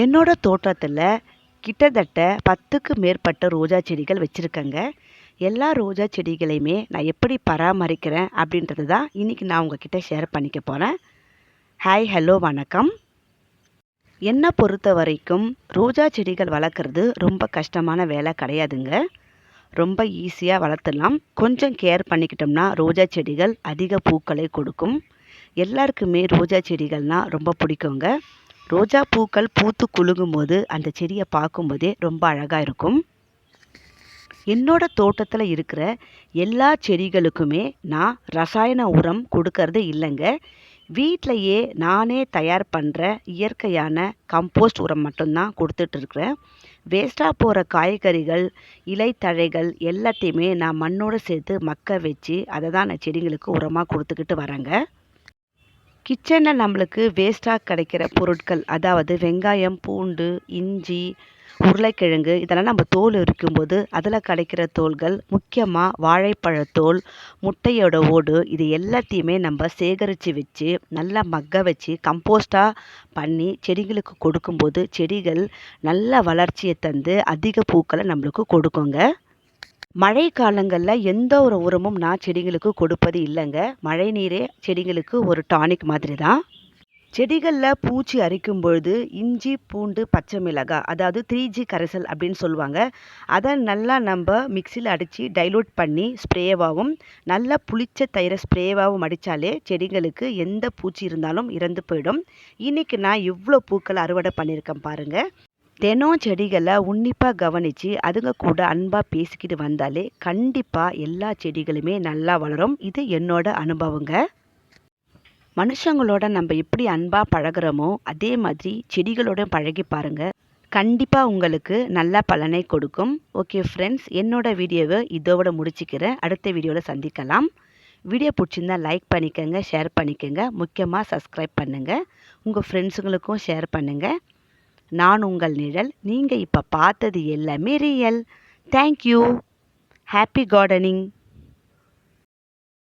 என்னோட தோட்டத்தில் கிட்டத்தட்ட பத்துக்கு மேற்பட்ட ரோஜா செடிகள் வச்சுருக்கேங்க. எல்லா ரோஜா செடிகளையுமே நான் எப்படி பராமரிக்கிறேன் அப்படின்றது தான் இன்றைக்கி நான் உங்ககிட்ட ஷேர் பண்ணிக்க போகிறேன் ஹாய் ஹலோ வணக்கம். என்னை பொறுத்த வரைக்கும் ரோஜா செடிகள் வளர்க்குறது ரொம்ப கஷ்டமான வேலை கிடையாதுங்க. ரொம்ப ஈஸியாக வளர்த்துலாம் கொஞ்சம் கேர் பண்ணிக்கிட்டோம்னா ரோஜா செடிகள் அதிக பூக்களை கொடுக்கும். எல்லாருக்குமே ரோஜா செடிகள்னால் ரொம்ப பிடிக்குங்க. ரோஜா பூக்கள் பூத்து குலுங்கும் போது அந்த செடியை பார்க்கும்போதே ரொம்ப அழகாக இருக்கும். என்னோட தோட்டத்தில் இருக்கிற எல்லா செடிகளுக்குமே நான் ரசாயன உரம் கொடுக்கறது இல்லைங்க. வீட்டிலையே நானே தயார் பண்ணுற இயற்கையான கம்போஸ்ட் உரம் மட்டும்தான் கொடுத்துட்ருக்குறேன். வேஸ்ட்டாக போகிற காய்கறிகள் இலைத்தழைகள் எல்லாத்தையுமே நான் மண்ணோடு சேர்த்து மக்க வச்சு அதை தான் நான் செடிங்களுக்கு உரமாக கொடுத்துக்கிட்டு வரேங்க. கிச்சனில் நம்மளுக்கு வேஸ்ட்டாக கிடைக்கிற பொருட்கள் அதாவது வெங்காயம் பூண்டு இஞ்சி உருளைக்கிழங்கு இதெல்லாம் நம்ம தோல் இருக்கும்போது அதில் கிடைக்கிற தோல்கள் முக்கியமாக வாழைப்பழத்தோல் முட்டையோட ஓடு இது எல்லாத்தையுமே நம்ம சேகரித்து வச்சு நல்லா மக்க வச்சு கம்போஸ்ட்டாக பண்ணி செடிகளுக்கு கொடுக்கும்போது செடிகள் நல்ல வளர்ச்சியை தந்து அதிக பூக்களை நம்மளுக்கு கொடுக்குங்க. மழை காலங்களில் எந்த ஒரு உரமும் நான் செடிங்களுக்கு கொடுப்பது இல்லைங்க. மழை நீரே செடிங்களுக்கு ஒரு டானிக் மாதிரி தான் செடிகளில் பூச்சி அரிக்கும் பொழுது இஞ்சி பூண்டு பச்சை மிளகாய் அதாவது த்ரீ ஜி கரைசல் அப்படின்னு சொல்லுவாங்க. அதை நல்லா நம்ம மிக்சியில் அடித்து டைலூட் பண்ணி ஸ்ப்ரேவாகவும் நல்லா புளிச்ச தயிரை ஸ்ப்ரேவாகவும் அடித்தாலே செடிகளுக்கு எந்த பூச்சி இருந்தாலும் இறந்து போயிடும். இன்றைக்கி நான் இவ்வளோ பூக்களை அறுவடை பண்ணியிருக்கேன் பாருங்கள் தினம் செடிகளை உன்னிப்பாக கவனித்து அதுங்க கூட அன்பாக பேசிக்கிட்டு வந்தாலே கண்டிப்பாக எல்லா செடிகளுமே நல்லா வளரும். இது என்னோட அனுபவங்க. மனுஷங்களோட நம்ம எப்படி அன்பாக பழகுறோமோ அதே மாதிரி செடிகளோட பழகி பாருங்கள் கண்டிப்பாக உங்களுக்கு நல்ல பலனை கொடுக்கும். ஓகே ஃப்ரெண்ட்ஸ் என்னோட வீடியோவை இதோட முடிச்சுக்கிறேன். அடுத்த வீடியோவில் சந்திக்கலாம். வீடியோ பிடிச்சிருந்தா லைக் பண்ணிக்கோங்க ஷேர் பண்ணிக்கோங்க. முக்கியமாக சப்ஸ்கிரைப் பண்ணுங்கள் உங்கள் ஃப்ரெண்ட்ஸுங்களுக்கும் ஷேர் பண்ணுங்கள் நான் உங்கள் நிழல் நீங்கள் இப்போ பார்த்தது எல்லாமே ரியல் தேங்க்யூ ஹாப்பி கார்டனிங்